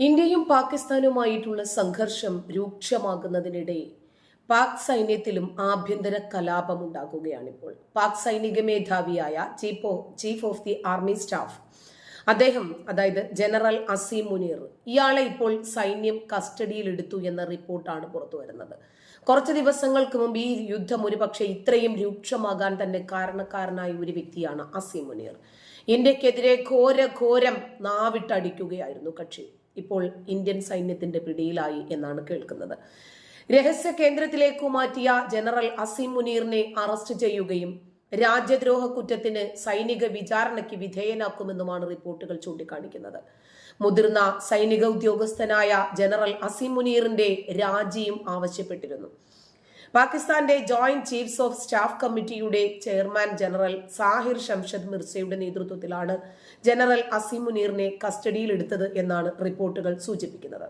ഇന്ത്യയും പാകിസ്ഥാനുമായിട്ടുള്ള സംഘർഷം രൂക്ഷമാകുന്നതിനിടെ പാക് സൈന്യത്തിലും ആഭ്യന്തര കലാപമുണ്ടാകുകയാണിപ്പോൾ പാക് സൈനിക മേധാവിയായ chief chief of the army staff അദ്ദേഹം അതായത് ജനറൽ അസീം മുനീർ ഇയാളെ ഇപ്പോൾ സൈന്യം കസ്റ്റഡിയിൽ എടുത്തു എന്ന റിപ്പോർട്ടാണ് പുറത്തു വരുന്നത്. കുറച്ച് ദിവസങ്ങൾക്ക് മുമ്പ് ഈ യുദ്ധം ഒരുപക്ഷെ ഇത്രയും രൂക്ഷമാകാൻ തന്നെ കാരണക്കാരനായ ഒരു വ്യക്തിയാണ് അസീം മുനീർ. ഇന്ത്യക്കെതിരെ ഘോര ഘോരം നാവിട്ടടിക്കുകയായിരുന്നു കക്ഷി. ഇപ്പോൾ ഇന്ത്യൻ സൈന്യത്തിന്റെ പിടിയിലായി എന്നാണ് കേൾക്കുന്നത്. രഹസ്യ കേന്ദ്രത്തിലേക്ക് മാറ്റിയ ജനറൽ അസീം മുനീറിനെ അറസ്റ്റ് ചെയ്യുകയും രാജ്യദ്രോഹ കുറ്റത്തിന് സൈനിക വിചാരണയ്ക്ക് വിധേയനാക്കുമെന്നുമാണ് റിപ്പോർട്ടുകൾ ചൂണ്ടിക്കാണിക്കുന്നത്. മുതിർന്ന സൈനിക ഉദ്യോഗസ്ഥനായ ജനറൽ അസീം മുനീറിന്റെ രാജിയും ആവശ്യപ്പെട്ടിരുന്നു. പാകിസ്ഥാന്റെ ജോയിന്റ് ചീഫ്സ് ഓഫ് സ്റ്റാഫ് കമ്മിറ്റിയുടെ ചെയർമാൻ ജനറൽ സാഹിർ ഷംഷദ് മിർസയുടെ നേതൃത്വത്തിലാണ് ജനറൽ അസീം മുനീറിനെ കസ്റ്റഡിയിലെടുത്തത് എന്നാണ് റിപ്പോർട്ടുകൾ സൂചിപ്പിക്കുന്നത്.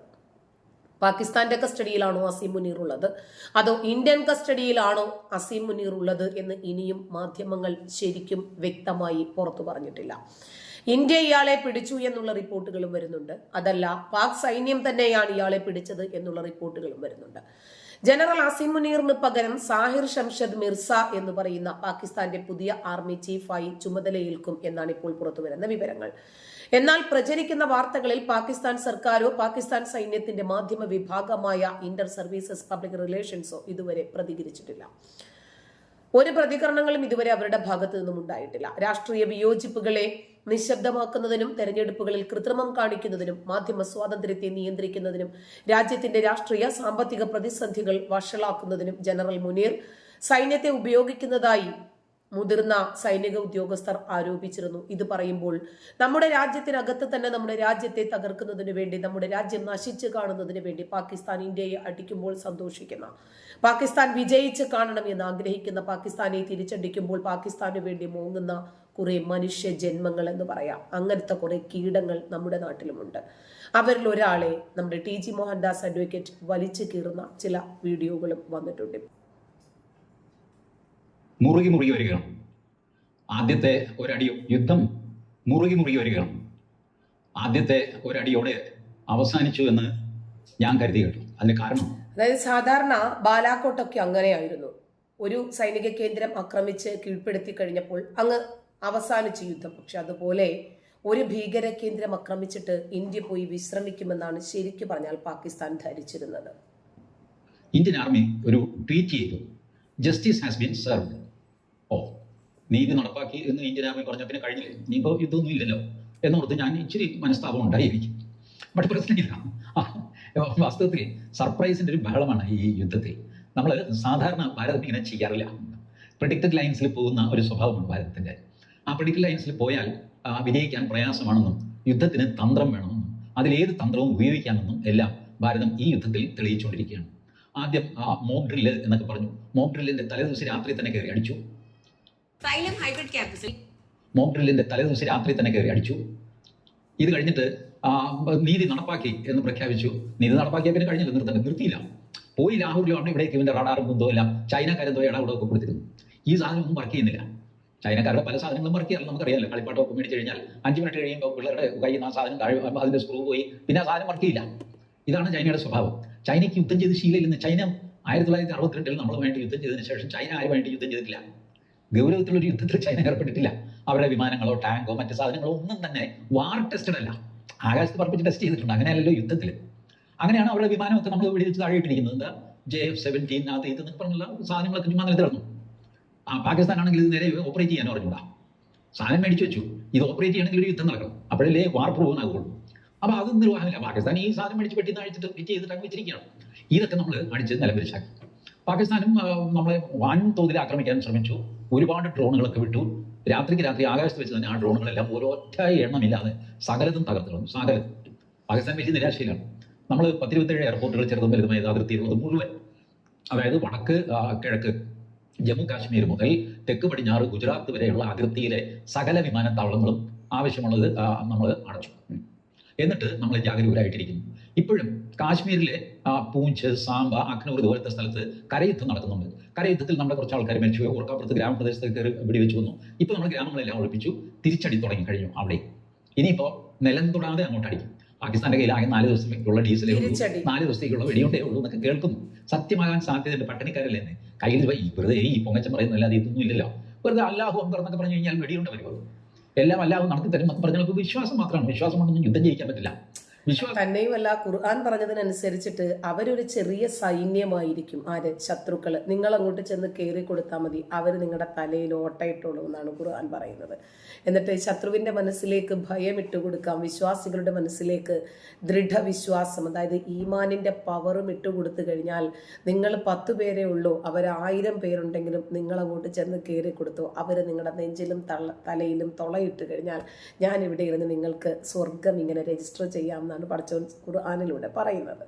പാകിസ്ഥാന്റെ കസ്റ്റഡിയിലാണോ അസീം മുനീർ ഉള്ളത്? അതോ ഇന്ത്യൻ കസ്റ്റഡിയിലാണോ അസീം മുനീർ ഉള്ളത് എന്ന് ഇനിയും മാധ്യമങ്ങൾ ശരിക്കും വ്യക്തമായി പുറത്തു പറഞ്ഞിട്ടില്ല. ഇന്ത്യ ഇയാളെ പിടിച്ചു എന്നുള്ള റിപ്പോർട്ടുകളും വരുന്നുണ്ട്. അതല്ല പാക് സൈന്യം തന്നെയാണ് ഇയാളെ പിടിച്ചത് എന്നുള്ള റിപ്പോർട്ടുകളും വരുന്നുണ്ട്. ജനറൽ അസീം മുനീറിന് പകരം സാഹിർ ഷംഷദ് മിർസ എന്ന് പറയുന്ന പാകിസ്ഥാന്റെ പുതിയ ആർമി ചീഫായി ചുമതലയേൽക്കും എന്നാണ് ഇപ്പോൾ പുറത്തുവരുന്ന വിവരങ്ങൾ. എന്നാൽ പ്രചരിക്കുന്ന വാർത്തകളിൽ പാകിസ്ഥാൻ സർക്കാരോ പാകിസ്ഥാൻ സൈന്യത്തിന്റെ മാധ്യമ വിഭാഗമായ ഇന്റർ സർവീസസ് പബ്ലിക് റിലേഷൻസോ ഇതുവരെ പ്രതികരിച്ചിട്ടില്ല. ഒരു പ്രതികരണങ്ങളും ഇതുവരെ അവരുടെ ഭാഗത്തു നിന്നും ഉണ്ടായിട്ടില്ല. രാഷ്ട്രീയ വിയോജിപ്പുകളെ നിശബ്ദമാക്കുന്നതിനും തെരഞ്ഞെടുപ്പുകളിൽ കൃത്രിമം കാണിക്കുന്നതിനും മാധ്യമ സ്വാതന്ത്ര്യത്തെ നിയന്ത്രിക്കുന്നതിനും രാജ്യത്തിന്റെ രാഷ്ട്രീയ സാമ്പത്തിക പ്രതിസന്ധികൾ വഷളാക്കുന്നതിനും ജനറൽ മുനീർ സൈന്യത്തെ ഉപയോഗിക്കുന്നതായി മുതിർന്ന സൈനിക ഉദ്യോഗസ്ഥർ ആരോപിച്ചിരുന്നു. ഇത് പറയുമ്പോൾ നമ്മുടെ രാജ്യത്തിനകത്ത് തന്നെ നമ്മുടെ രാജ്യത്തെ തകർക്കുന്നതിന് വേണ്ടി നമ്മുടെ രാജ്യം നശിച്ചു കാണുന്നതിന് വേണ്ടി പാകിസ്ഥാൻ ഇന്ത്യയെ അടിക്കുമ്പോൾ സന്തോഷിക്കുന്ന പാകിസ്ഥാൻ വിജയിച്ച് കാണണം എന്ന് ആഗ്രഹിക്കുന്ന പാകിസ്ഥാനെ തിരിച്ചടിക്കുമ്പോൾ പാകിസ്ഥാന് വേണ്ടി മോങ്ങുന്ന കുറെ മനുഷ്യ ജന്മങ്ങൾ എന്ന് പറയാം. അങ്ങനത്തെ കുറേ കീടങ്ങൾ നമ്മുടെ നാട്ടിലുമുണ്ട്. അവരിൽ ഒരാളെ നമ്മുടെ ടി ജി മോഹൻദാസ് അഡ്വക്കേറ്റ് വലിച്ചു കീറുന്ന ചില വീഡിയോകളും വന്നിട്ടുണ്ട്. മുറുകി മുറുകി വരികയാണ്. ആദ്യത്തെ ഒരടി യുദ്ധം മുറുകി മുറുകി വരികയാണ്. ആദ്യത്തെ ഒരടിയോടെ അവസാനിച്ചു എന്ന് ഞാൻ കരുതി കേട്ടു. അതിന് കാരണം? അതായത് സാധാരണ ബാലാക്കോട്ടൊക്കെ അങ്ങനെയായിരുന്നു. ഒരു സൈനിക കേന്ദ്രം ആക്രമിച്ച് കീഴ്പ്പെടുത്തി കഴിഞ്ഞപ്പോൾ അങ്ങ് അവസാനിച്ചു യുദ്ധം പക്ഷെ അതുപോലെ ഒരു ഭീകര കേന്ദ്രം ആക്രമിച്ചിട്ട് ഇന്ത്യ പോയി വിശ്രമിക്കുമെന്നാണ് ശരിക്കു പറഞ്ഞാൽ പാകിസ്ഥാൻ ധരിച്ചിരുന്നത്. ഇന്ത്യൻ ആർമി ഒരു ട്വീറ്റ് ചെയ്തു. ജസ്റ്റിസ് ഹാസ് ബീൻ സെർവ്ഡ് ഓ നീ ഇത് നടപ്പാക്കി എന്ന് ഇന്ത്യൻ ആർമി പറഞ്ഞ പിന്നെ കഴിഞ്ഞില്ലേ? ഇനിയിപ്പോൾ യുദ്ധമൊന്നും ഇല്ലല്ലോ. എന്നോർത്ത് ഞാൻ ഇച്ചിരി മനസ്താപം ഉണ്ടായിരിക്കും. ബട്ട് പ്രശ്നമില്ല. വാസ്തവത്തിൽ സർപ്രൈസിന്റെ ഒരു ബഹളമാണ് ഈ യുദ്ധത്തിൽ. നമ്മൾ സാധാരണ ഭാരതം ഇങ്ങനെ ചെയ്യാറില്ല. പ്രഡിക്റ്റഡ് ലൈൻസിൽ പോകുന്ന ഒരു സ്വഭാവമാണ് ഭാരതത്തിന്റെ ആ പൊളിറ്റിക്കൽ ലൈൻസിൽ പോയാൽ വിജയിക്കാൻ പ്രയാസമാണെന്നും യുദ്ധത്തിന് തന്ത്രം വേണമെന്നും അതിലേത് തന്ത്രവും ഉപയോഗിക്കാമെന്നും എല്ലാം ഭാരതം ഈ യുദ്ധത്തിൽ തെളിയിച്ചുകൊണ്ടിരിക്കുകയാണ്. ആദ്യം ആ മോക്ക് ഡ്രില്ല് എന്നൊക്കെ പറഞ്ഞു. മോക്ക് ഡ്രില്ലിന്റെ തലേദിവസം രാത്രി തന്നെ കയറി അടിച്ചു. മോക്ക് ഡ്രില്ലിന്റെ തലേദിവസം രാത്രി തന്നെ കയറി അടിച്ചു. ഇത് കഴിഞ്ഞിട്ട് നീതി നടപ്പാക്കി എന്ന് പ്രഖ്യാപിച്ചു. നീതി നടപ്പാക്കിയ പിന്നെ കഴിഞ്ഞില്ല നിർത്തണ്ട നിർത്തിയില്ല. പോയി ലാഹോറിലോ ആണ് ഇവിടേക്ക് ഇവന്റെ റഡാറും കുന്തോ എല്ലാം ചൈനക്കാരെന്തോ ഇടപെടൽ ഒക്കെ കൊടുത്തിരുന്നു. ഈ സാധനം ഒന്നും വർക്ക് ചെയ്യുന്നില്ല. ചൈനക്കാരുടെ പല സാധനങ്ങളും വർക്ക് നമുക്കറിയാമല്ലോ കളിപ്പാട്ടം ഒക്കെ മേടിച്ചു കഴിഞ്ഞാൽ അഞ്ച് മിനിറ്റ് കഴിയുമ്പോൾ പിള്ളേരുടെ കയ്യിൽ നിന്ന് ആ സാധനം താഴെ അതിന്റെ സ്ക്രൂ പോയി. പിന്നെ ആ സാധനം വർക്ക് ചെയ്യില്ല ഇതാണ് ചൈനയുടെ സ്വഭാവം. ചൈനയ്ക്ക് യുദ്ധം ചെയ്ത് ശീലമില്ലെന്ന് ചൈന ആയിരത്തി തൊള്ളായിരത്തി അറുപത്തിരണ്ടിൽ നമ്മൾ വേണ്ടി യുദ്ധം ചെയ്തതിന് ശേഷം ചൈന ആരുമായിട്ട് യുദ്ധം ചെയ്തിട്ടില്ല? ഗൗരവത്തിലൊരു യുദ്ധത്തിൽ ചൈന ഏർപ്പെട്ടിട്ടില്ല. അവരുടെ വിമാനങ്ങളോ ടാങ്കോ മറ്റ് സാധനങ്ങളോ ഒന്നും തന്നെ വാർ ടെസ്റ്റഡ് അല്ല. ആകാശത്ത് പറപ്പിച്ച് ടെസ്റ്റ് ചെയ്തിട്ടുണ്ട്. അങ്ങനെയല്ലല്ലോ യുദ്ധത്തിൽ അങ്ങനെയാണ് അവരുടെ വിമാനമൊക്കെ നമ്മൾ വെടിവെച്ച് താഴെ ഇട്ടിരിക്കുന്നത്. ജെ എഫ് സെവന്റീൻ അത് ഇത് പറഞ്ഞുള്ള സാധനങ്ങളൊക്കെ വിമാനത്തിൽ നിലത്തിറങ്ങും ആ പാകിസ്ഥാൻ ആണെങ്കിൽ ഇത് നേരെ ഓപ്പറേറ്റ് ചെയ്യാൻ പറഞ്ഞുകൂടാ സാധനം മേടിച്ചു വെച്ചു. ഇത് ഓപ്പറേറ്റ് ചെയ്യണമെങ്കിൽ ഒരു യുദ്ധം നടക്കണം. അപ്പോഴല്ലേ വാർ പ്രൂവൻ ആകുള്ളൂ അപ്പൊ അത് നിർവാഹമില്ല പാകിസ്ഥാൻ ഈ സാധനം മേടിച്ച് പെട്ടി അഴിച്ചിട്ട് ചെയ്തിട്ട് വെച്ചിരിക്കുകയാണ്. ഇതൊക്കെ നമ്മൾ അടിച്ച് നിലവിലിച്ചാക്കി പാകിസ്ഥാനും നമ്മളെ വൻ തോതിൽ ആക്രമിക്കാൻ ശ്രമിച്ചു. ഒരുപാട് ഡ്രോണുകളൊക്കെ വിട്ടു. രാത്രിക്ക് രാത്രി ആകാശത്ത് വെച്ച് തന്നെ ആ ഡ്രോണുകളെല്ലാം ഒരൊറ്റ എണ്ണമില്ലാതെ സകലതും തകർത്ത് സകലം പാകിസ്ഥാൻ വലിയ നിരാശയിലാണ്. നമ്മൾ പത്തിരുപത്തേഴ് എയർപോർട്ടുകൾ ചെറുതും വലുതുമായ അതിർത്തിയിലുള്ളത് മുഴുവൻ. അതായത് വടക്ക് കിഴക്ക് ജമ്മു കാശ്മീർ മുതൽ തെക്ക് പടിഞ്ഞാറ് ഗുജറാത്ത് വരെയുള്ള അതിർത്തിയിലെ സകല വിമാനത്താവളങ്ങളും ആവശ്യമുള്ളത് നമ്മൾ അടച്ചു. എന്നിട്ട് നമ്മൾ ജാഗരൂകരായിട്ടിരിക്കുന്നു ഇപ്പോഴും കാശ്മീരിലെ പൂഞ്ച് സാമ്പ അഖ്നൂർ ഇതുപോലത്തെ സ്ഥലത്ത് കരയുദ്ധം നടക്കുന്നുണ്ട്. കരയുദ്ധത്തിൽ നമ്മുടെ കുറച്ച് ആൾക്കാർ മരിച്ചു ഓർക്കാപ്പുറത്ത് ഗ്രാമപ്രദേശത്ത് കയറി വെടിവെച്ച് വന്നു. ഇപ്പോൾ നമ്മൾ ഗ്രാമങ്ങളെല്ലാം ഒഴിപ്പിച്ചു തിരിച്ചടി തുടങ്ങി കഴിഞ്ഞു അവിടെ. ഇനിയിപ്പോൾ നിലം തൊടാതെ അങ്ങോട്ട് അടിക്കും പാകിസ്ഥാന്റെ കയ്യിൽ ആകെ നാല് ദിവസത്തേക്കുള്ള ഡീസലേ ഉള്ളൂ. നാല് ദിവസത്തേക്കുള്ള വെടിയുണ്ടേ ഉള്ളൂ എന്നൊക്കെ കേൾക്കുന്നു. സത്യമാകാൻ സാധ്യതയുണ്ട്. പട്ടണിക്കാരല്ലേ കയ്യിൽ ഈ വെറുതെ ഈ പൊങ്ങച്ചം പറയുന്നല്ലാതെ ഇതൊന്നും ഇല്ലല്ലോ. വെറുതെ അല്ലാഹു അമ്പർ എന്നൊക്കെ പറഞ്ഞു കഴിഞ്ഞാൽ വെടിയുണ്ട് വരുമോ എല്ലാം അല്ലാഹു നടത്തി തരും എന്നൊക്കെ പറഞ്ഞാൽ വിശ്വാസം മാത്രമാണ്. വിശ്വാസം കൊണ്ടൊന്നും യുദ്ധം ജയിക്കാൻ പറ്റില്ല. തന്നെയുമല്ല ഖുർആൻ പറഞ്ഞതിനനുസരിച്ചിട്ട് അവരൊരു ചെറിയ സൈന്യമായിരിക്കും. ആര്? ശത്രുക്കൾ. നിങ്ങൾ അങ്ങോട്ട് ചെന്ന് കയറി കൊടുത്താൽ മതി. അവർ നിങ്ങളുടെ തലയിൽ ഓട്ടയിട്ടുള്ളൂ എന്നാണ് ഖുർആൻ പറയുന്നത്. എന്നിട്ട് ശത്രുവിന്റെ മനസ്സിലേക്ക് ഭയം ഇട്ടുകൊടുക്കാം വിശ്വാസികളുടെ മനസ്സിലേക്ക് ദൃഢവിശ്വാസം അതായത് ഈമാനിന്റെ പവറും ഇട്ടുകൊടുത്തു കഴിഞ്ഞാൽ നിങ്ങൾ പത്ത് പേരെ ഉള്ളൂ. അവർ ആയിരം പേരുണ്ടെങ്കിലും നിങ്ങൾ അങ്ങോട്ട് ചെന്ന് കയറി കൊടുത്തു. അവർ നിങ്ങളുടെ നെഞ്ചിലും തള തലയിലും തുളയിട്ട് കഴിഞ്ഞാൽ ഞാൻ ഇവിടെ ഇരുന്ന് നിങ്ങൾക്ക് സ്വർഗം ഇങ്ങനെ രജിസ്റ്റർ ചെയ്യാമെന്നാണ് പഠിച്ച ഖുർആാനിലൂടെ പറയുന്നത്.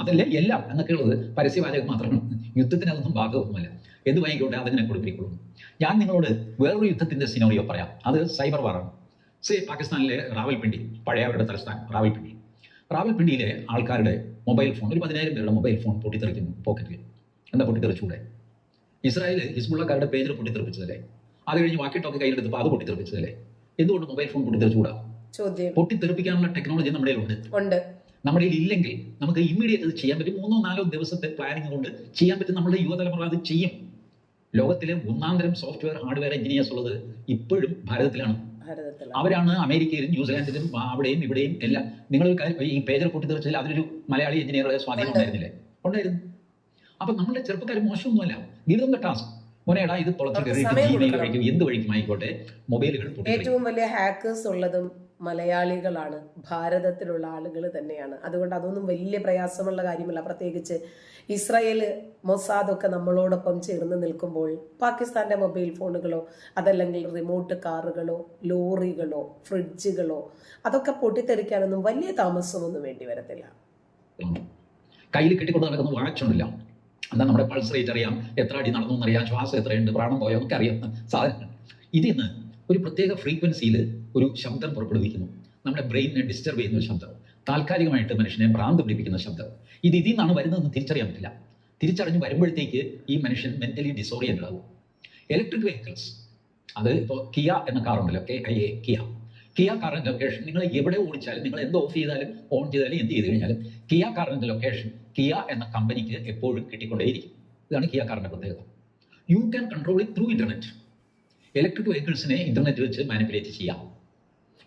അതല്ലേ എല്ലാം എന്നൊക്കെ ഉള്ളത്? പരസ്യവാചകം മാത്രമാണ് യുദ്ധത്തിനതൊന്നും ഭാഗവുമല്ല എന്ത് വാങ്ങിക്കോട്ടെ അതങ്ങനെ കൊടുത്തിരിക്കുള്ളൂ. ഞാൻ നിങ്ങളോട് വേറൊരു യുദ്ധത്തിന്റെ സിനോറിയോ പറയാം. അത് സൈബർ വാറാണ് സേ പാകിസ്ഥാനിലെ റാവൽപിണ്ടി പഴയ അവരുടെ തലസ്ഥാനം റാവൽപിണ്ടി. റാവൽപിണ്ടിയിലെ ആൾക്കാരുടെ മൊബൈൽ ഫോൺ ഒരു പതിനായിരം പേരുടെ മൊബൈൽ ഫോൺ പൊട്ടിത്തെറിക്കുന്നു പോക്കറ്റിൽ എന്താ പൊട്ടിത്തെറിച്ചൂടെ ഇസ്രായേൽ ഹിസ്ബുള്ളക്കാരുടെ പേജിൽ പൊട്ടിത്തെറിപ്പിച്ചതല്ലേ? അത് കഴിഞ്ഞ് വാക്കി ടോക്ക് കയ്യിലെടുത്തപ്പോൾ അത് പൊട്ടിത്തെറിപ്പിച്ചതല്ലേ? എന്തുകൊണ്ട് മൊബൈൽ ഫോൺ പൊട്ടിത്തെറിച്ചുകൂടാ ചോദ്യം. പൊട്ടിത്തെറിപ്പിക്കാനുള്ള ടെക്നോളജി നമ്മുടെ ഉണ്ട് ഉണ്ട്. നമ്മുടെ ഇല്ലെങ്കിൽ നമുക്ക് ഇമ്മീഡിയറ്റ് അത് ചെയ്യാൻ പറ്റും. മൂന്നോ നാലോ ദിവസത്തെ പ്ലാനിങ് കൊണ്ട് ചെയ്യാൻ പറ്റും നമ്മുടെ യുവതലമുറ അത് ചെയ്യും. ലോകത്തിലെ ഒന്നാം തരം സോഫ്റ്റ്വെയർ ഹാർഡ്വെയർ എഞ്ചിനീയേഴ്സ് ഉള്ളത് ഇപ്പോഴും ഭാരതത്തിലാണ്. അവരാണ് അമേരിക്കയിലും ന്യൂസിലാൻഡിലും അവിടെയും ഇവിടെയും എല്ലാം. നിങ്ങൾ ഈ പേജർ പൊട്ടിത്തെറിച്ചാൽ അതിലൊരു മലയാളി എഞ്ചിനീയറുടെ സ്വാധീനം ഉണ്ട്. ഉണ്ടായിരുന്നില്ലേ? ഉണ്ടായിരുന്നു. അപ്പൊ നമ്മുടെ ചെറുപ്പക്കാർ മോശമൊന്നുമല്ല. ഗീതം ദ ടാസ്ക് മോനേടാ ഇത് തുളച്ചു കയറിയിട്ട് എന്ത് വഴിക്കും ആയിക്കോട്ടെ. മൊബൈലുകൾ ഏറ്റവും വലിയ ഹാക്കേഴ്സ് ഉള്ളതും മലയാളികളാണ്. ഭാരതത്തിലുള്ള ആളുകൾ തന്നെയാണ്. അതുകൊണ്ട് അതൊന്നും വലിയ പ്രയാസമുള്ള കാര്യമല്ല. പ്രത്യേകിച്ച് ഇസ്രായേൽ മൊസാദൊക്കെ നമ്മളോടൊപ്പം ചേർന്ന് നിൽക്കുമ്പോൾ പാകിസ്ഥാന്റെ മൊബൈൽ ഫോണുകളോ അതല്ലെങ്കിൽ റിമോട്ട് കാറുകളോ ലോറികളോ ഫ്രിഡ്ജുകളോ അതൊക്കെ പൊട്ടിത്തെറിക്കാനൊന്നും വലിയ താമസമൊന്നും വേണ്ടി വരത്തില്ല. കയ്യിൽ കെട്ടിക്കൊണ്ട് നടക്കുന്ന എന്താ നമ്മുടെ പൾസ് റേറ്റ് അറിയാം. എത്ര അടി നടന്നു എന്നറിയാം. ശ്വാസം എത്രയുണ്ട് പ്രാണം പോയോ ഒക്കെ അറിയാം. സാധനങ്ങൾ. ഇതിന്ന് ഒരു പ്രത്യേക ഫ്രീക്വൻസിയിൽ ഒരു ശബ്ദം പുറപ്പെടുവിക്കുന്നു. നമ്മുടെ ബ്രെയിനിനെ ഡിസ്റ്റർബ് ചെയ്യുന്ന ഒരു ശബ്ദം. താൽക്കാലികമായിട്ട് മനുഷ്യനെ ഭ്രാന്ത് പിടിപ്പിക്കുന്ന ശബ്ദം. ഇത് ഇതിൽ നിന്നാണ് വരുന്നതെന്ന് തിരിച്ചറിയാൻ പറ്റില്ല. തിരിച്ചറിഞ്ഞ് വരുമ്പോഴത്തേക്ക് ഈ മനുഷ്യൻ മെന്റലി ഡിസോറിയന്റ് ആകും ഇലക്ട്രിക് വെഹിക്കിൾസ് അത് ഇപ്പോൾ കിയ എന്ന കാറുണ്ടല്ലോ K I A Kia Kia കാറിന്റെ ലൊക്കേഷൻ നിങ്ങൾ എവിടെ ഓടിച്ചാലും നിങ്ങൾ എന്ത് ഓഫ് ചെയ്താലും ഓൺ ചെയ്താലും എന്ത് ചെയ്ത് കഴിഞ്ഞാലും കിയ കാറിന്റെ ലൊക്കേഷൻ കിയ എന്ന കമ്പനിക്ക് എപ്പോഴും കിട്ടിക്കൊണ്ടേയിരിക്കും. ഇതാണ് കിയ കാറിന്റെ പ്രത്യേകത. You can control it through internet electric വെഹിക്കിൾസിനെ internet വെച്ച് മാനിപ്പുലേറ്റ് ചെയ്യാം.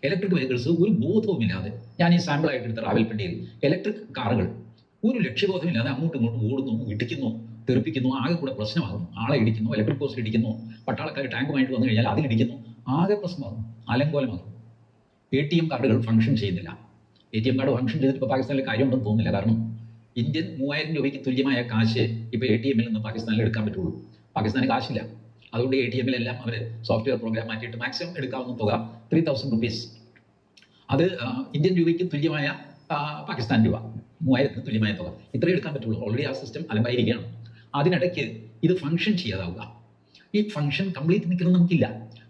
ഇലക്ട്രിക് വെഹിക്കിൾസ് ഒരു ബോധവുമില്ലാതെ ഞാൻ ഈ സാമ്പിൾ ആയിട്ട് എടുത്ത റാവൽപിണ്ടിയിൽ ഇലക്ട്രിക് കാറുകൾ ഒരു ലക്ഷ്യബോധമില്ലാതെ അങ്ങോട്ടും ഇങ്ങോട്ടും ഓടുന്നു ഇടിക്കുന്നു തെറിപ്പിക്കുന്നു ആകെ കൂടെ പ്രശ്നമാകുന്നു. ആളെ ഇടിക്കുന്നു ഇലക്ട്രിക് പോസ്റ്റ് ഇടിക്കുന്നു പട്ടാളക്കാർ ടാങ്കുമായിട്ട് വന്നു കഴിഞ്ഞാൽ അതിലിടിക്കുന്നു ആകെ പ്രശ്നമാകും അലങ്കോലമാകും എ ടി എം കാർഡുകൾ ഫംഗ്ഷൻ ചെയ്യുന്നില്ല. A T M card function ചെയ്തിട്ട് ഇപ്പോൾ പാകിസ്ഥാനിൽ കാര്യമുണ്ടെന്ന് തോന്നുന്നില്ല. കാരണം ഇന്ത്യൻ മൂവായിരം രൂപയ്ക്ക് തുല്യമായ കാശ് ഇപ്പോൾ എ ടി എമ്മിൽ നിന്ന് പാകിസ്ഥാനിൽ എടുക്കാൻ പറ്റുള്ളൂ. പാകിസ്ഥാന് കാശില്ല. അതുകൊണ്ട് എ ടി എമ്മിലെല്ലാം അവർ സോഫ്റ്റ്വെയർ പ്രോഗ്രാം മാറ്റിയിട്ട് മാക്സിമം എടുക്കാവുന്ന തുക ത്രീ തൗസൻഡ് റുപ്പീസ് അത് ഇന്ത്യൻ രൂപയ്ക്ക് തുല്യമായ പാകിസ്ഥാൻ രൂപ. മൂവായിരത്തിന് തുല്യമായ തുക. ഇത്രയും എടുക്കാൻ പറ്റുള്ളൂ. ഓൾറെഡി ആ സിസ്റ്റം അലമ്പായിരിക്കുകയാണ്. അതിനിടയ്ക്ക് ഇത് ഫംഗ്ഷൻ ചെയ്യാതാവുക. ഈ ഫംഗ്ഷൻ കംപ്ലീറ്റ് നിൽക്കുന്നത് നമുക്കില്ല.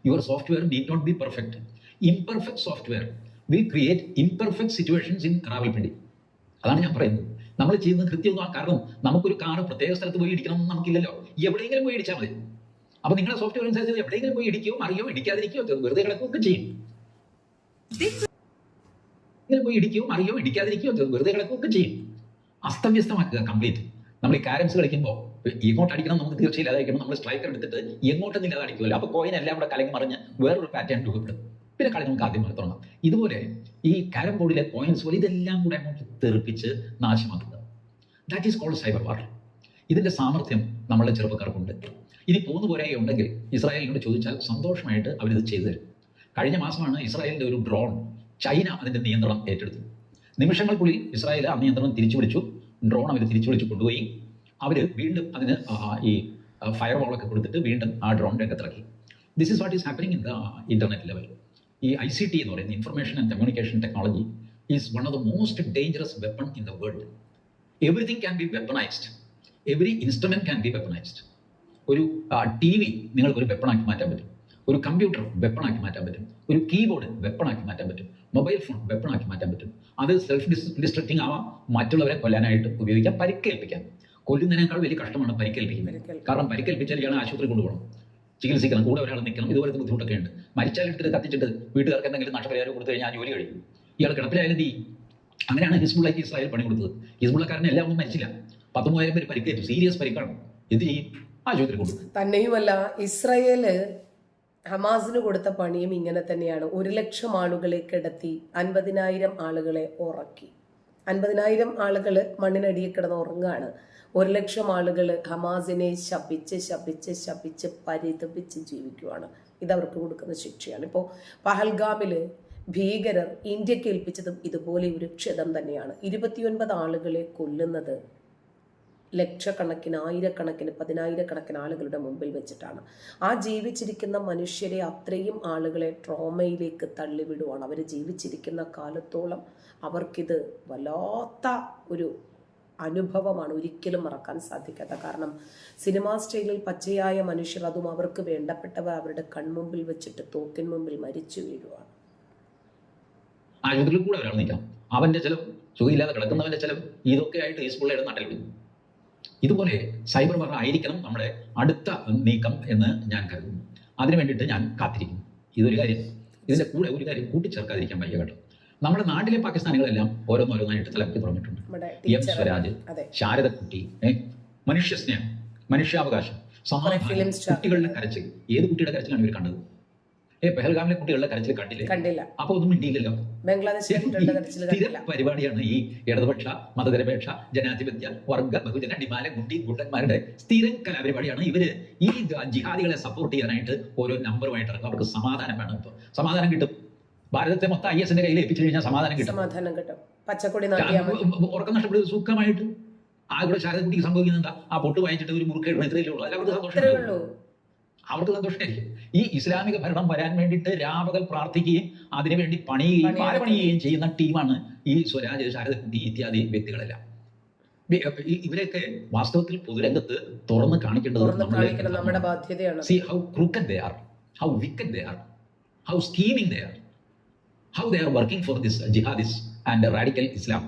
Your software need not be perfect imperfect software will create imperfect situations in Rawalpindi അതാണ് ഞാൻ പറയുന്നത്. നമ്മൾ ചെയ്യുന്നത് കൃത്യമൊന്നും ആ കാരണം നമുക്കൊരു കാറ് പ്രത്യേക സ്ഥലത്ത് പോയി ഇടിക്കണം എന്ന് നമുക്കില്ലല്ലോ. എവിടെയെങ്കിലും പോയി ഇടിച്ചാൽ മതി. അപ്പൊ നിങ്ങളെ സോഫ്റ്റ്വെയർ അനുസരിച്ച് എവിടെയെങ്കിലും പോയി ഇടിക്കുകയോ അറിയോ ഇടിക്കാതിരിക്കുകയോ വെറുതെ കിടക്കുകയൊക്കെ ചെയ്യും. പോയി ഇടിക്കുകയോ അറിയോ ഇടിക്കാതിരിക്കുകയോ വെറുതെ കിടക്കുകയൊക്കെ ചെയ്യും. അസ്തവ്യസ്തമാക്കുക കംപ്ലീറ്റ് നമ്മൾ ഈ കാരംസ് കളിക്കുമ്പോൾ ഇങ്ങോട്ട് അടിക്കണം നമുക്ക് തീർച്ചയില്ലാതായിരിക്കണം നമ്മൾ സ്ട്രൈക്കർ എടുത്തിട്ട് എങ്ങോട്ടൊന്നും ഇല്ലാതെ അടിക്കുമല്ലോ അപ്പോൾ കോയിൻ എല്ലാം കൂടെ കലങ്ങി മറിഞ്ഞ് വേറൊരു പാറ്റേൺ രൂപപ്പെടും. പിന്നെ കളി നമുക്ക് ആദ്യം തുടങ്ങാം. ഇതുപോലെ ഈ കാരം ബോർഡിലെ കോയിൻസ് പോലെ ഇതെല്ലാം കൂടെ അങ്ങോട്ട് തെറിപ്പിച്ച് നാശമാക്കുക. That is called cyber war ഇതിന്റെ സാമർഥ്യം നമ്മളുടെ ചെറുപ്പക്കാർക്കുണ്ട്. ഇനി പോന്നു പോരായി ഉണ്ടെങ്കിൽ ഇസ്രായേലിനോട് ചോദിച്ചാൽ സന്തോഷമായിട്ട് അവരിത് ചെയ്തു തരും. കഴിഞ്ഞ മാസമാണ് ഇസ്രായേലിന്റെ ഒരു ഡ്രോൺ ചൈന അതിന്റെ നിയന്ത്രണം ഏറ്റെടുത്തു നിമിഷങ്ങൾക്കുള്ളിൽ ഇസ്രായേൽ ആ നിയന്ത്രണം തിരിച്ചു വിളിച്ചു ഡ്രോൺ അവർ തിരിച്ചു വിളിച്ചു കൊണ്ടുപോയി. അവർ വീണ്ടും അതിന് ഈ ഫയർ വാളൊക്കെ കൊടുത്തിട്ട് വീണ്ടും ആ drone രംഗത്തിറക്കി. This is what is happening in the internet level ഈ ഐ സി ടി എന്ന് പറയുന്ന information and communication technology is one of the most dangerous weapon in the world everything can be weaponised every instrument can be weaponised ഒരു T V നിങ്ങൾക്ക് ഒരു വെപ്പണാക്കി മാറ്റാൻ പറ്റും. ഒരു computer വെപ്പണാക്കി മാറ്റാൻ പറ്റും. ഒരു കീബോർഡ് വെപ്പണാക്കി മാറ്റാൻ പറ്റും. മൊബൈൽ ഫോൺ വെപ്പണാക്കി മാറ്റാൻ പറ്റും. അത് സെൽഫ് ഡിസ്ട്രക്റ്റിംഗ് ആവാം. മറ്റുള്ളവരെ കൊല്ലാനായിട്ട് ഉപയോഗിക്കാം. പരിക്കേൽപ്പിക്കാം. കൊല്ലുന്നതിനേക്കാൾ വലിയ കഷ്ടമാണ് പരിക്കേൽപ്പിക്കുന്നത്. കാരണം പരിക്കേൽപ്പിച്ചാൽ ഇയാളെ ആശുപത്രി കൊണ്ടുപോകണം. ചികിത്സിക്കണം. കൂടെ ഒരാൾ നിൽക്കണം. ഇതുപോലത്തെ ബുദ്ധിമുട്ടൊക്കെ ഉണ്ട് മരിച്ചാൽ എടുത്തിട്ട് കത്തിച്ചിട്ട് വീട്ടുകാർക്ക് എന്തെങ്കിലും നഷ്ടപരിഹാരം കൊടുത്തു കഴിഞ്ഞാൽ ജോലി കഴിയും. ഇയാൾ കിടപ്പിലായാലും തീ അങ്ങനെയാണ് ഹിസ്ബുള്ളക്ക് ഇസ്രായേൽ പണി കൊടുത്തത്. ഹിസ്ബുള്ളക്കാരനെ എല്ലാം ഒന്നും മരിച്ചില്ല. പത്ത് മൂവായിരം പേര് പരിക്കേറ്റു. സീരിയസ് പരിക്കാണ്. എന്ത് ചെയ്യും? തന്നെയുമല്ല ഇസ്രയേൽ ഹമാസിന് കൊടുത്ത പണിയും ഇങ്ങനെ തന്നെയാണ്. ഒരു ലക്ഷം ആളുകളെ കിടത്തി അൻപതിനായിരം ആളുകളെ ഉറക്കി. അൻപതിനായിരം ആളുകൾ മണ്ണിനടിയിൽ കിടന്ന് ഉറങ്ങുകയാണ് ഒരു ലക്ഷം ആളുകൾ ഹമാസിനെ ശപിച്ച് ശപിച്ച് ശപിച്ച് പരിതപിച്ച് ജീവിക്കുവാണ്. ഇതവർക്ക് കൊടുക്കുന്ന ശിക്ഷയാണ്. ഇപ്പോൾ പഹൽഗാമിൽ ഭീകരർ ഇന്ത്യയ്ക്ക് ഏൽപ്പിച്ചതും ഇതുപോലെ ഒരു ക്ഷതം തന്നെയാണ്. ഇരുപത്തിയൊൻപത് ആളുകളെ കൊല്ലുന്നത് ലക്ഷക്കണക്കിന് ആയിരക്കണക്കിന് പതിനായിരക്കണക്കിന് ആളുകളുടെ മുമ്പിൽ വെച്ചിട്ടാണ്. ആ ജീവിച്ചിരിക്കുന്ന മനുഷ്യരെ അത്രയും ആളുകളെ ട്രോമയിലേക്ക് തള്ളിവിടുവാണ്. അവർ ജീവിച്ചിരിക്കുന്ന കാലത്തോളം അവർക്കിത് വല്ലാത്ത ഒരു അനുഭവമാണ് ഒരിക്കലും മറക്കാൻ സാധിക്കാത്ത. കാരണം സിനിമാ സ്റ്റൈലിൽ പച്ചയായ മനുഷ്യർ അതും അവർക്ക് വേണ്ടപ്പെട്ടവർ അവരുടെ കൺമുമ്പിൽ വെച്ചിട്ട് തോക്കിന് മുമ്പിൽ മരിച്ചു വീഴുവാണ്. അവന്റെ ചില സുഖമില്ലാതെ കിടക്കുന്നവന്റെ ചില ഇതൊക്കെ ആയിട്ട് ഈ നാട്ടിൽ വിടുന്നു ഇതുപോലെ സൈബർ വാർ ആയിരിക്കണം നമ്മുടെ അടുത്ത നീക്കം എന്ന് ഞാൻ കരുതുന്നു. അതിനു വേണ്ടിയിട്ട് ഞാൻ കാത്തിരിക്കുന്നു. ഇതൊരു കാര്യം ഇതിന്റെ കൂടെ ഒരു കാര്യം കൂട്ടിച്ചേർക്കാതിരിക്കാൻ വയ്യ കേട്ടോ. നമ്മുടെ നാട്ടിലെ പാകിസ്ഥാനികളെല്ലാം ഓരോന്നോരോന്നായിട്ട് തുടങ്ങിയിട്ടുണ്ട് നമ്മുടെ എം സ്വരാജ് ശാരദക്കുട്ടി മനുഷ്യസ്നേഹം മനുഷ്യാവകാശം സമാധാനം. കുട്ടികളുടെ കരച്ചിൽ. ഏത് കുട്ടിയുടെ കരച്ചിലാണ് ഇവർ കണ്ടത്? പെഹൽഗാമിലെ കുട്ടികളുടെ കരച്ചിൽ കണ്ടില്ല? കണ്ടില്ല. അപ്പൊ ഒന്നും മിണ്ടിയില്ലല്ലോ. ബംഗ്ലാദേശ് കുട്ടികളുടെ കരച്ചിൽ സ്ഥിര കണ്ടില്ല. പരിപാടിയാണ് ഈ ഇടതുപക്ഷ മതനിരപേക്ഷ ജനാധിപത്യ വർഗ ബഹുജന ഡിമാല ഗുണ്ടി ഗുണ്ടന്മാരുടെ സ്ഥിരം കലാപരിപാടിയാണ് ഇവർ. ഈ ജിഹാദികളെ സപ്പോർട്ട് ചെയ്യാനായിട്ട് ഓരോ നമ്പറുമായിട്ട് ഇറങ്ങും അവർക്ക് സമാധാനം വേണം ഇപ്പൊ. സമാധാനം കിട്ടും. ഭാരതത്തെ മൊത്തം ഐ എസിന്റെ കയ്യിൽ ഏൽപ്പിച്ചു കഴിഞ്ഞാൽ സമാധാനം കിട്ടും. സമാധാനം കിട്ടും. പച്ചക്കൊടി ഉറക്കം നഷ്ടപ്പെടുന്നത് സുഖമായിട്ട് ആ കൂടെ ശാരദക്കുട്ടിക്ക് സംഭവിക്കുന്നത് എന്താ ആ പൊട്ട് വായിച്ചിട്ട് ഒരു മുറുക്ക് ഇടണം ഇത്രയല്ലേ ഉള്ളൂ. അല്ല അവർക്ക് സന്തോഷം അവർക്ക് സന്തോഷമായിരിക്കും ഈ ഇസ്ലാമിക ഭരണം വരാൻ വേണ്ടിയിട്ട് രാപകൽ പ്രാർത്ഥിക്കുകയും അതിനുവേണ്ടി പണിയുകയും. പാരപണിയുകയും ചെയ്യുന്ന ടീമാണ് ഈ സ്വരാജ് ശാരദക്കുട്ടി ഇത്യാദി വ്യക്തികളെല്ലാം. ഇവരെയൊക്കെ വാസ്തവത്തിൽ പൊതുരംഗത്ത് തുറന്ന് കാണിക്കേണ്ടത് നമ്മുടെ ബാധ്യതയാണ്. See how they are how they are how scheming they are how they are working for this jihadis and radical Islam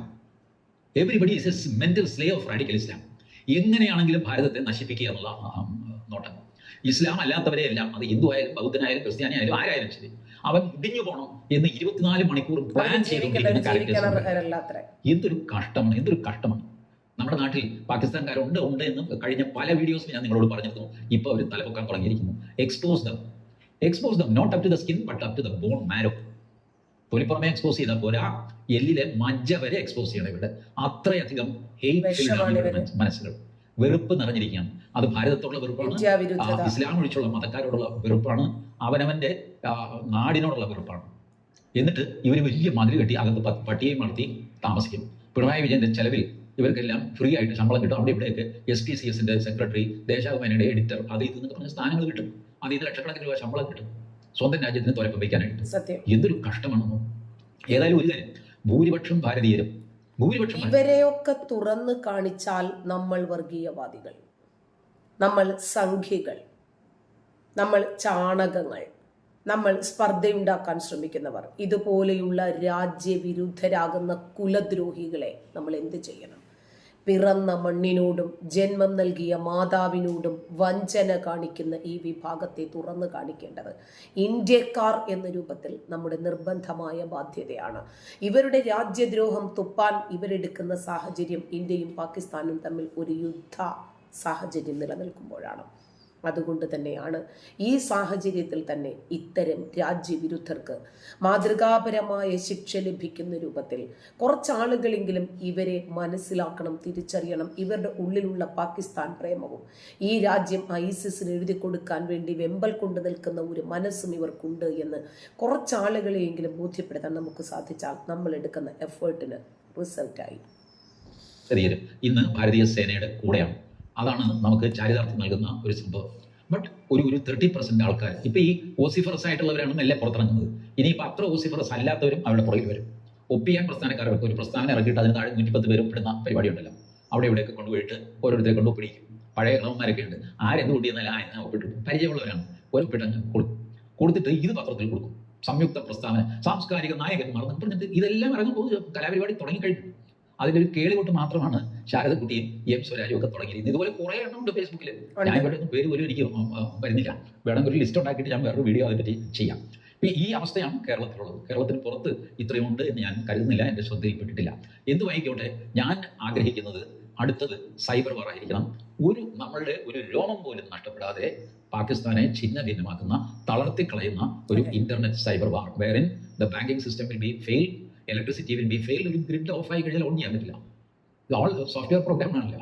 everybody is a mental slay of radical Islam എങ്ങനെയാണെങ്കിലും ഭാരതത്തെ നശിപ്പിക്കുക എന്നുള്ള ഇസ്ലാം അല്ലാത്തവരെ എല്ലാം അത് ഹിന്ദു ആയാലും ബൗദ്ധനായാലും ക്രിസ്ത്യാനി ആയാലും ആരായാലും ശരി അവൻ ഇടിഞ്ഞു പോകണം എന്ന് ഇരുപത്തിനാല് മണിക്കൂർ പ്ലാൻ ചെയ്തുകൊണ്ടിരിക്കുന്ന എന്തൊരു കഷ്ടമാണ് എന്തൊരു കഷ്ടമാണ്. നമ്മുടെ നാട്ടിൽ പാകിസ്ഥാൻകാരുണ്ട് ഉണ്ട് എന്ന് കഴിഞ്ഞ പല വീഡിയോസും ഞാൻ നിങ്ങളോട് പറഞ്ഞിരുന്നു. ഇപ്പോൾ അവർ തലപൊക്കാൻ തുടങ്ങിയിരിക്കുന്നു. Expose them expose them not up to the skin but up to the bone marrow തൊലിപ്പുറമെ expose ചെയ്താൽ പോരാ. എല്ലിലെ മജ്ജ വരെ എക്സ്പോസ് ചെയ്യണം ഇവിടെ. അത്രയധികം. ഹെയ്റ്റ് മനസ്സുകൾ. വെറുപ്പ് നിറഞ്ഞിരിക്കുകയാണ്. അത് ഭാരതത്തോടുള്ള വെറുപ്പാണ്. ഇസ്ലാം ഒഴിച്ചുള്ള മതക്കാരോടുള്ള വെറുപ്പാണ്. അവനവന്റെ നാടിനോടുള്ള വെറുപ്പാണ്. എന്നിട്ട് ഇവർ വലിയ മതിൽ കെട്ടി അകത്ത് പട്ടിയെ പട്ടികയും വളർത്തി താമസിക്കും. പിണറായി വിജയന്റെ ചെലവിൽ ഇവർക്കെല്ലാം ഫ്രീ ആയിട്ട് ശമ്പളം കിട്ടും. അവിടെ ഇവിടെയൊക്കെ എസ് പി സി എസിന്റെ സെക്രട്ടറി ദേശാഭിമാനിയുടെ എഡിറ്റർ അത് ഇത് എന്നൊക്കെ പറഞ്ഞ സ്ഥാനങ്ങൾ കിട്ടും. അത് ഇത് ലക്ഷക്കണക്കിന് രൂപ ശമ്പളം കിട്ടും. സ്വന്തം രാജ്യത്തിന് തുരപ്പം വയ്ക്കാനായിട്ട്. എന്തൊരു കഷ്ടമാണെന്നോ. ഏതായാലും ഒരു കാര്യം. ഭൂരിപക്ഷം ഭാരതീയരും ഇവരെയൊക്കെ തുറന്ന് കാണിച്ചാൽ നമ്മൾ വർഗീയവാദികൾ. നമ്മൾ സംഖ്യകൾ നമ്മൾ ചാണകങ്ങൾ. നമ്മൾ സ്പർദ്ധയുണ്ടാക്കാൻ ശ്രമിക്കുന്നവർ. ഇതുപോലെയുള്ള രാജ്യവിരുദ്ധരാകുന്ന കുലദ്രോഹികളെ നമ്മൾ എന്ത് ചെയ്യണം? പിറന്ന മണ്ണിനോടും ജന്മം നൽകിയ മാതാവിനോടും വഞ്ചന കാണിക്കുന്ന ഈ വിഭാഗത്തെ തുറന്നു കാണിക്കേണ്ടത് ഇന്ത്യക്കാർ എന്ന രൂപത്തിൽ നമ്മുടെ നിർബന്ധമായ ബാധ്യതയാണ്. ഇവരുടെ രാജ്യദ്രോഹം തുപ്പാൻ ഇവരെടുക്കുന്ന സാഹചര്യം ഇന്ത്യയും പാകിസ്ഥാനും തമ്മിൽ ഒരു യുദ്ധ സാഹചര്യം നിലനിൽക്കുമ്പോഴാണ്. അതുകൊണ്ട് തന്നെയാണ് ഈ സാഹചര്യത്തിൽ തന്നെ ഇത്തരം രാജ്യവിരുദ്ധർക്ക് മാതൃകാപരമായ ശിക്ഷ ലഭിക്കുന്ന രൂപത്തിൽ കുറച്ചാളുകളെങ്കിലും ഇവരെ മനസ്സിലാക്കണം തിരിച്ചറിയണം. ഇവരുടെ ഉള്ളിലുള്ള പാകിസ്ഥാൻ പ്രേമവും ഈ രാജ്യം ഐസിസിന് എഴുതി കൊടുക്കാൻ വേണ്ടി വെമ്പൽ കൊണ്ടു നിൽക്കുന്ന ഒരു മനസ്സും ഇവർക്കുണ്ട് എന്ന് കുറച്ചാളുകളെയെങ്കിലും ബോധ്യപ്പെടുത്താൻ നമുക്ക് സാധിച്ചാൽ നമ്മൾ എടുക്കുന്ന എഫേർട്ടിന് റിസൾട്ടായി. ഇന്ന് ഭാരതീയ സേനയുടെ കൂടെയാണ്. അതാണ് നമുക്ക് ചാരിതാർത്ഥ്യം നൽകുന്ന ഒരു സംഭവം. ബട്ട് ഒരു ഒരു തേർട്ടി പെർസെന്റ് ആൾക്കാർ ഇപ്പൊ ഈ ഓസിഫറസ് ആയിട്ടുള്ളവരാണ് മെല്ലെ പുറത്തിറങ്ങുന്നത്. ഇനിയിപ്പോൾ അത്ര ഓസിഫറസ് അല്ലാത്തവരും അവരുടെ പുറകിൽ വരും. ഒപ്പിയാൻ പ്രസ്ഥാനക്കാർക്ക് ഒരു പ്രസ്ഥാനം ഇറക്കിയിട്ട് അതിന് താഴെ നൂറ്റിപ്പത്ത് പേര് ഒപ്പിടുന്ന പരിപാടി ഉണ്ടല്ലോ. അവിടെ ഇവിടെയൊക്കെ കൊണ്ടുപോയിട്ട് ഓരോരുത്തരെ കൊണ്ട് ഒപ്പിടിക്കും പഴയ ഇളവന്മാരൊക്കെ ഉണ്ട്. ആരെന്ത് കൂട്ടിയെന്നല്ല ആ എന്നാ ഒപ്പിട്ടു പരിചയമുള്ളവരാണ്. ഒരു പെട്ടെന്ന് കൊടുക്കും. കൊടുത്തിട്ട് ഇത് പത്രത്തിൽ കൊടുക്കും. സംയുക്ത പ്രസ്ഥാനം സാംസ്കാരിക നായകന്മാർ ഇതെല്ലാം ഇറങ്ങുമ്പോൾ കലാപരിപാടി തുടങ്ങിക്കഴിഞ്ഞു. അതിലൊരു കേളികൊട്ട് മാത്രമാണ് ശാരദക്കുട്ടിയും എം സ്വരാജും ഒക്കെ തുടങ്ങിയത് ഇതുപോലെ കുറെ എണ്ണം ഉണ്ട് ഫേസ്ബുക്കിൽ ഞാൻ ഇവിടെ പേര് പോലും എനിക്ക് വരുന്നില്ല. വേണമെങ്കിൽ ഒരു ലിസ്റ്റ് ഉണ്ടാക്കിയിട്ട് ഞാൻ വേറൊരു വീഡിയോ അതിനെ പറ്റി ചെയ്യാം. ഇപ്പൊ ഈ അവസ്ഥയാണ് കേരളത്തിലുള്ളത്. കേരളത്തിന് പുറത്ത് ഇത്രയുണ്ട് എന്ന് ഞാൻ കരുതുന്നില്ല എന്റെ ശ്രദ്ധയിൽപ്പെട്ടിട്ടില്ല എന്തുമായിക്കോട്ടെ ഞാൻ ആഗ്രഹിക്കുന്നത് അടുത്തത് സൈബർ വാർ ആയിരിക്കണം. ഒരു നമ്മളുടെ ഒരു രോമം പോലും നഷ്ടപ്പെടാതെ പാകിസ്ഥാനെ ഛിന്ന ഭിന്നമാക്കുന്ന തളർത്തിക്കളയുന്ന ഒരു ഇന്റർനെറ്റ് സൈബർ വാർ വേറെ the banking system will be fail electricity will be fail ഒരു ഗ്രിഡ് ഓഫ് ആയി കഴിഞ്ഞാൽ ഓൺ ചെയ്യാൻ പറ്റില്ല ഇത് ഓൾ സോഫ്റ്റ്വെയർ പ്രോഗ്രാം ആണല്ലോ.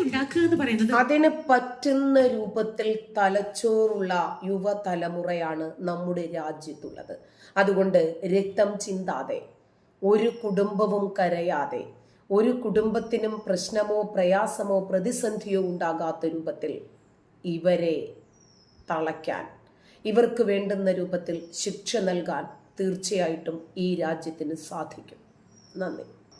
ഉണ്ടാക്കുക എന്ന് പറയുന്നത് അതിന് പറ്റുന്ന രൂപത്തിൽ തലച്ചോറുള്ള യുവതലമുറയാണ് നമ്മുടെ രാജ്യത്തുള്ളത്. അതുകൊണ്ട് രക്തം ചിന്താതെ ഒരു കുടുംബവും കരയാതെ ഒരു കുടുംബത്തിനും പ്രശ്നമോ പ്രയാസമോ പ്രതിസന്ധിയോ ഉണ്ടാകാത്ത രൂപത്തിൽ ഇവരെ തളയ്ക്കാൻ ഇവർക്ക് വേണ്ടുന്ന രൂപത്തിൽ ശിക്ഷ നൽകാൻ തീർച്ചയായിട്ടും ഈ രാജ്യത്തിന് സാധിക്കും. നന്ദി.